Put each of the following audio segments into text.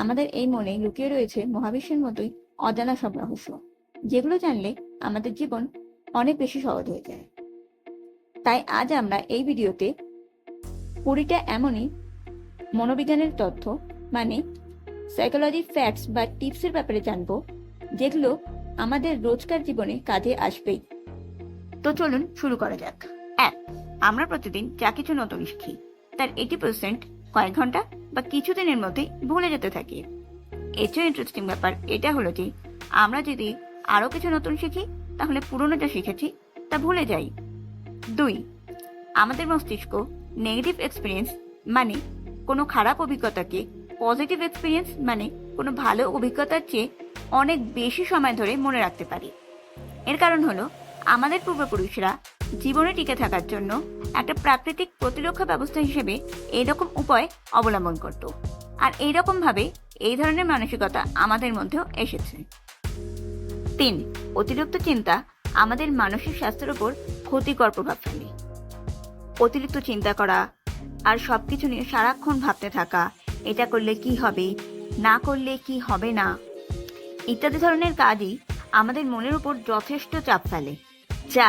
আমাদের এই মনে লুকিয়ে রয়েছে মহাবিশ্বের মতোই অজানা সব রহস্য, যেগুলো জানলে আমাদের জীবন অনেক বেশি সহজ হয়ে যায়। তাই আজ আমরা এই ভিডিওতে কুড়িটা এমনই মনোবিজ্ঞানের তথ্য মানে সাইকোলজি ফ্যাক্টস বা টিপসের ব্যাপারে জানব, যেগুলো আমাদের রোজকার জীবনে কাজে আসবেই। তো চলুন শুরু করা যাক। এক, আমরা প্রতিদিন যা কিছু নতুন শিখি তার এইটি পার্সেন্ট কয়েক ঘণ্টা বা কিছুদিনের মধ্যেই ভুলে যেতে থাকি। এর চেয়ে ইন্টারেস্টিং ব্যাপার এটা হলো যে, আমরা যদি আরও কিছু নতুন শিখি, তাহলে পুরনো যা শিখেছি, তা ভুলে যাই। দুই, আমাদের মস্তিষ্ক নেগেটিভ এক্সপিরিয়েন্স মানে কোনো খারাপ অভিজ্ঞতাকে পজিটিভ এক্সপিরিয়েন্স মানে কোনো ভালো অভিজ্ঞতার চেয়ে অনেক বেশি সময় ধরে মনে রাখতে পারি। এর কারণ হলো, আমাদের পূর্বপুরুষরা জীবনে টিকে থাকার জন্য একটা প্রাকৃতিক প্রতিরক্ষা ব্যবস্থা হিসেবে এইরকম উপায় অবলম্বন করত। আর এইরকম ভাবে এই ধরনের মানসিকতা আমাদের মধ্যেও এসেছে। তিন, অতিরিক্ত চিন্তা আমাদের মানসিক স্বাস্থ্যের উপর ক্ষতিকর প্রভাব ফেলে। অতিরিক্ত চিন্তা করা আর সব কিছু নিয়ে সারাক্ষণ ভাবতে থাকা, এটা করলে কি হবে, না করলে কি হবে না, ইত্যাদি ধরনের কাজই আমাদের মনের উপর যথেষ্ট চাপ ফেলে, যা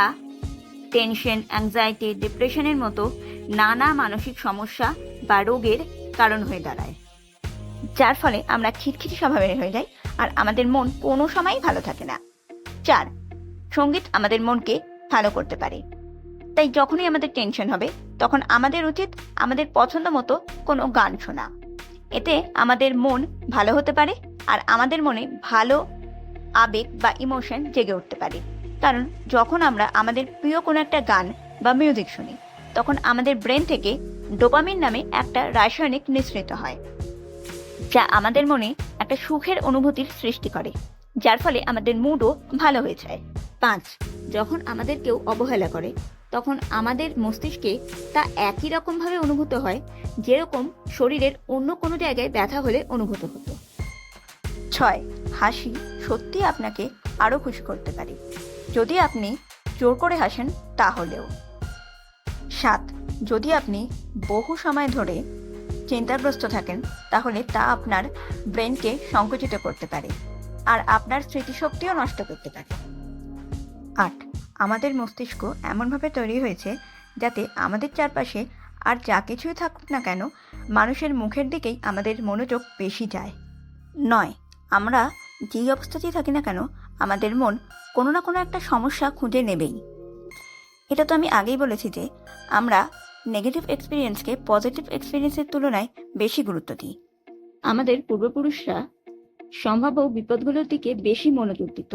টেনশন অ্যাংজাইটি ডিপ্রেশনের মতো নানা মানসিক সমস্যা বা রোগের কারণ হয়ে দাঁড়ায়। যার ফলে আমরা খিটখিটি স্বভাবের হয়ে যাই আর আমাদের মন কোনো সময়ই ভালো থাকে না। চার, সংগীত আমাদের মনকে ভালো করতে পারে। তাই যখনই আমাদের টেনশন হবে, তখন আমাদের উচিত আমাদের পছন্দ মতো কোনো গান শোনা। এতে আমাদের মন ভালো হতে পারে আর আমাদের মনে ভালো আবেগ বা ইমোশন জেগে উঠতে পারে। কারণ যখন আমরা আমাদের প্রিয় কোনো একটা গান বা মিউজিক শুনি, তখন আমাদের ব্রেন থেকে ডোপামিন নামে একটা রাসায়নিক নিঃসৃত হয়, যা আমাদের মনে একটা সুখের অনুভূতির সৃষ্টি করে, যার ফলে আমাদের মুডও ভালো হয়ে যায়। পাঁচ, যখন আমাদের কেউ অবহেলা করে, তখন আমাদের মস্তিষ্কে তা একই রকমভাবে অনুভূত হয়, যেরকম শরীরের অন্য কোনো জায়গায় ব্যথা হলে অনুভূত হতো। ছয়, হাসি সত্যি আপনাকে আরও খুশি করতে পারে। যদি আপনি জোর করে হাসেন, তাহলেও। সাত, যদি আপনি বহু সময় ধরে চিন্তাগ্রস্ত থাকেন, তাহলে তা আপনার ব্রেনকে সংকুচিত করতে পারে আর আপনার স্মৃতিশক্তিও নষ্ট করতে পারে। আট, আমাদের মস্তিষ্ক এমনভাবে তৈরি হয়েছে যাতে আমাদের চারপাশে আর যা কিছুই থাকুক না কেন, মানুষের মুখের দিকেই আমাদের মনোযোগ বেশি যায়। নয়, আমরা যেই অবস্থাতেই থাকি না কেন আমাদের মন কোনো না কোনো একটা সমস্যা খুঁজে নেবেই। এটা তো আমি আগেই বলেছি যে, আমরা নেগেটিভ এক্সপিরিয়েন্সকে পজিটিভ এক্সপিরিয়েন্সের তুলনায় বেশি গুরুত্ব দিই। আমাদের পূর্বপুরুষরা সম্ভাব্য বিপদগুলোর দিকে বেশি মনোযোগ দিত,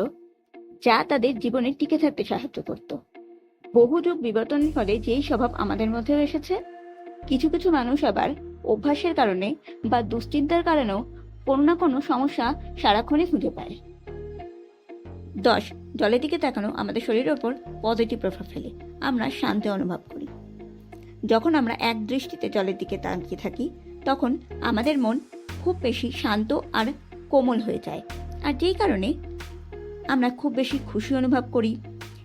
যা তাদের জীবনে টিকে থাকতে সাহায্য করত। বহু যুগ বিবর্তনের ফলে যেই স্বভাব আমাদের মধ্যেও এসেছে, কিছু কিছু মানুষ আবার অভ্যাসের কারণে বা দুশ্চিন্তার কারণেও কোনো না কোনো সমস্যা সারাক্ষণই খুঁজে পায়। দশ, জলের দিকে তাকানো আমাদের শরীরের ওপর পজিটিভ প্রভাব ফেলে। আমরা শান্তি অনুভব করি। যখন আমরা এক দৃষ্টিতে জলের দিকে তাকিয়ে থাকি, তখন আমাদের মন খুব বেশি শান্ত আর কোমল হয়ে যায়। আর যেই কারণে আমরা খুব বেশি খুশি অনুভব করি,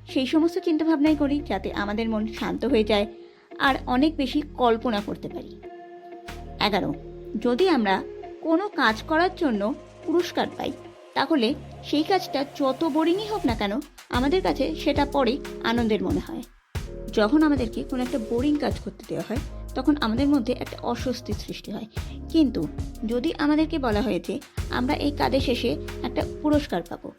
সেই সমস্ত চিন্তাভাবনাই করি যাতে আমাদের মন শান্ত হয়ে যায় আর অনেক বেশি কল্পনা করতে পারি। এগারো, যদি আমরা কোনো কাজ করার জন্য পুরস্কার পাই তাহলে সেই কাজটা যত বোরিংই হোক না কেন, আমাদের কাছে সেটা পরে আনন্দের মনে হয়। যখন আমাদেরকে কোনো একটা বোরিং কাজ করতে দেওয়া হয়, তখন আমাদের মধ্যে একটা অস্বস্তির সৃষ্টি হয়। কিন্তু যদি আমাদেরকে বলা হয়েছে, আমরা এই কাজের শেষে একটা পুরস্কার পাবো,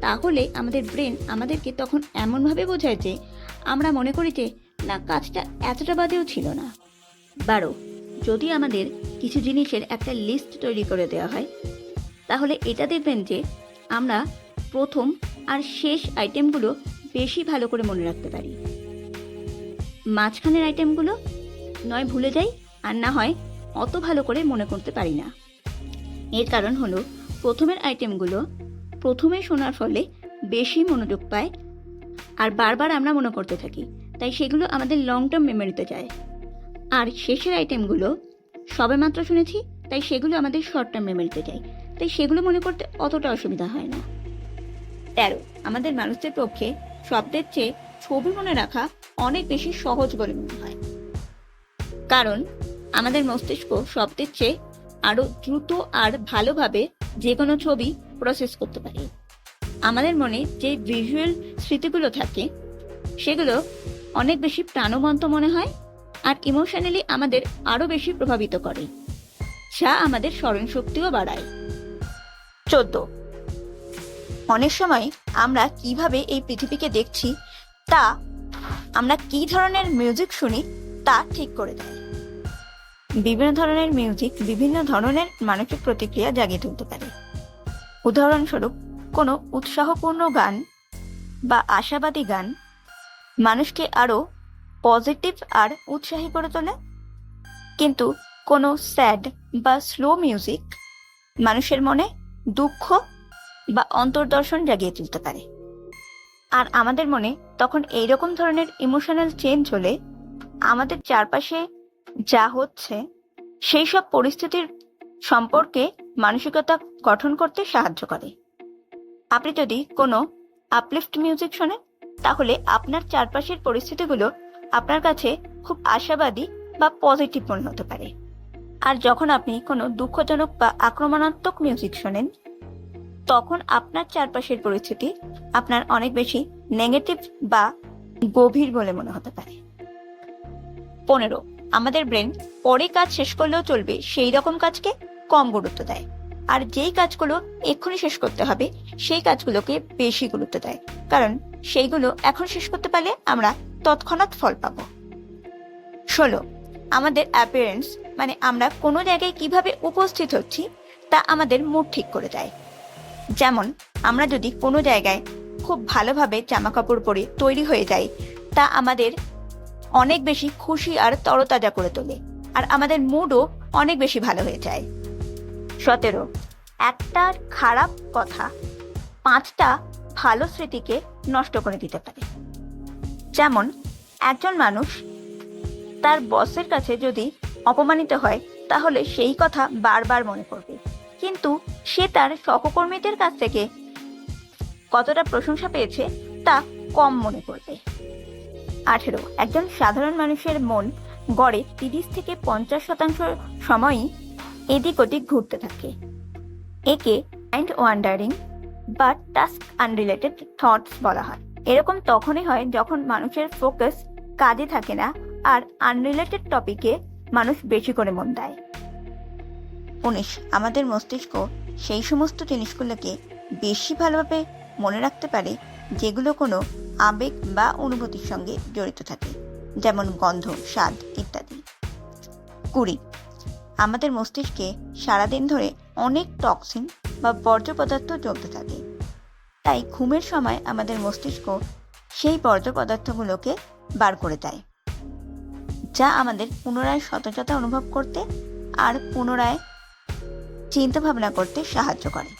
তাহলে আমাদের ব্রেন আমাদেরকে তখন এমনভাবে বোঝায় যে, আমরা মনে করি যে, না, কাজটা এতটা বাদেও ছিল না। বারো, যদি আমাদের কিছু জিনিসের একটা লিস্ট তৈরি করে দেওয়া হয় তাহলে এটা দেখবেন যে আমরা প্রথম আর শেষ আইটেমগুলো বেশি ভালো করে মনে রাখতে পারি। মাঝখানের আইটেমগুলো নয় ভুলে যাই আর না হয় অত ভালো করে মনে করতে পারি না। এর কারণ হলো প্রথমের আইটেমগুলো প্রথমে শোনার ফলে বেশি মনোযোগ পায় আর বারবার আমরা মনে করতে থাকি, তাই সেগুলো আমাদের লং টার্ম মেমোরিতে যায়। আর শেষের আইটেমগুলো সবেমাত্র শুনেছি, তাই সেগুলো আমাদের শর্ট টার্ম মেমোরিতে যায়। তাই সেগুলো মনে করতে অতটা অসুবিধা হয় না। তেরো, আমাদের মানুষদের পক্ষে শব্দের চেয়ে ছবি মনে রাখা অনেক বেশি সহজ বলে মনে হয়। কারণ, আমাদের মস্তিষ্ক শব্দের চেয়ে আরও দ্রুত আর ভালোভাবে যে কোনো ছবি প্রসেস করতে পারি। আমাদের মনে যে ভিজুয়াল স্মৃতিগুলো থাকে, সেগুলো অনেক বেশি প্রাণবন্ত মনে হয় আর ইমোশনালি আমাদের আরও বেশি প্রভাবিত করে, যা আমাদের স্মরণ শক্তিও বাড়ায়। চোদ্দ। অনেক সময় আমরা কীভাবে এই পৃথিবীকে দেখছি তা আমরা কি ধরনের মিউজিক শুনি তা ঠিক করে দেয়। বিভিন্ন ধরনের মিউজিক বিভিন্ন ধরনের মানসিক প্রতিক্রিয়া জাগিয়ে তুলতে পারে। উদাহরণস্বরূপ, কোনো উৎসাহপূর্ণ গান বা আশাবাদী গান মানুষকে আরও পজিটিভ আর উৎসাহী করে তোলে। কিন্তু কোনো স্যাড বা স্লো মিউজিক মানুষের মনে দুঃখ বা অন্তর্দর্শন জাগিয়ে তুলতে পারে। আর আমাদের মনে তখন এই রকম ধরনের ইমোশনাল চেঞ্জ হলে আমাদের চারপাশে যা হচ্ছে, সেই সব পরিস্থিতির সম্পর্কে মানসিকতা গঠন করতে সাহায্য করে। আপনি যদি কোনো আপলিফট মিউজিক শোনেন, তাহলে আপনার চারপাশের পরিস্থিতিগুলো আপনার কাছে খুব আশাবাদী বা পজিটিভ মনে হতে পারে। আর যখন আপনি কোনো দুঃখজনক বা আক্রমণাত্মক মিউজিক শোনেন, তখন আপনার চারপাশের পরিস্থিতি আপনার অনেক বেশি নেগেটিভ বা গভীর বলে মনে হতে পারে। পনেরো, আমাদের ব্রেন পরে কাজ শেষ করলেও চলবে, সেই রকম কাজকে কম গুরুত্ব দেয়। আর যেই কাজগুলো এক্ষুনি শেষ করতে হবে, সেই কাজগুলোকে বেশি গুরুত্ব দেয়। কারণ সেইগুলো এখন শেষ করতে পারলে আমরা তৎক্ষণাৎ ফল পাবো। ষোলো, আমাদের অ্যাপিয়ারেন্স মানে আমরা কোনো জায়গায় কীভাবে উপস্থিত হচ্ছি, তা আমাদের মুড ঠিক করে দেয়। যেমন, আমরা যদি কোনো জায়গায় খুব ভালোভাবে জামা কাপড় পরে তৈরি হয়ে যাই, তা আমাদের অনেক বেশি খুশি আর তরতাজা করে তোলে, আর আমাদের মুডও অনেক বেশি ভালো হয়ে যায়। সতেরো, একটা খারাপ কথা পাঁচটা ভালো স্মৃতিকে নষ্ট করে দিতে পারে। যেমন, একজন মানুষ তার বসের কাছে যদি অপমানিত হয়, তাহলে সেই কথা বারবার মনে করবে কিন্তু সে তার সহকর্মীদের কাছ থেকে কতটা প্রশংসা পেয়েছে, তা কম মনে করবে আঠেরো, একজন সাধারণ মানুষের মন গড়ে তিরিশ থেকে পঞ্চাশ শতাংশ সময়ই এদিক ওদিক ঘুরতে থাকে। একে মাইন্ড ওয়ান্ডারিং বা টাস্ক আনরিলেটেড থটস বলা হয়। এরকম তখনই হয় যখন মানুষের ফোকাস কাজে থাকে না আর আনরিলেটেড টপিকে মানুষ বেশি করে মন দেয়। উনিশ, আমাদের মস্তিষ্ক সেই সমস্ত জিনিসগুলোকে বেশি ভালোভাবে মনে রাখতে পারে যেগুলো কোনো আবেগ বা অনুভূতির সঙ্গে জড়িত থাকে, যেমন গন্ধ, স্বাদ ইত্যাদি। কুড়ি, আমাদের মস্তিষ্কে সারাদিন ধরে অনেক টক্সিন বা বর্জ্য পদার্থ চলতে থাকে। তাই ঘুমের সময় আমাদের মস্তিষ্ক সেই বর্জ্য পদার্থগুলোকে বার করে দেয়। যা আমাদের পুনরায় সতর্কতা অনুভব করতে আর পুনরায় চিন্তা ভাবনা করতে সাহায্য করে।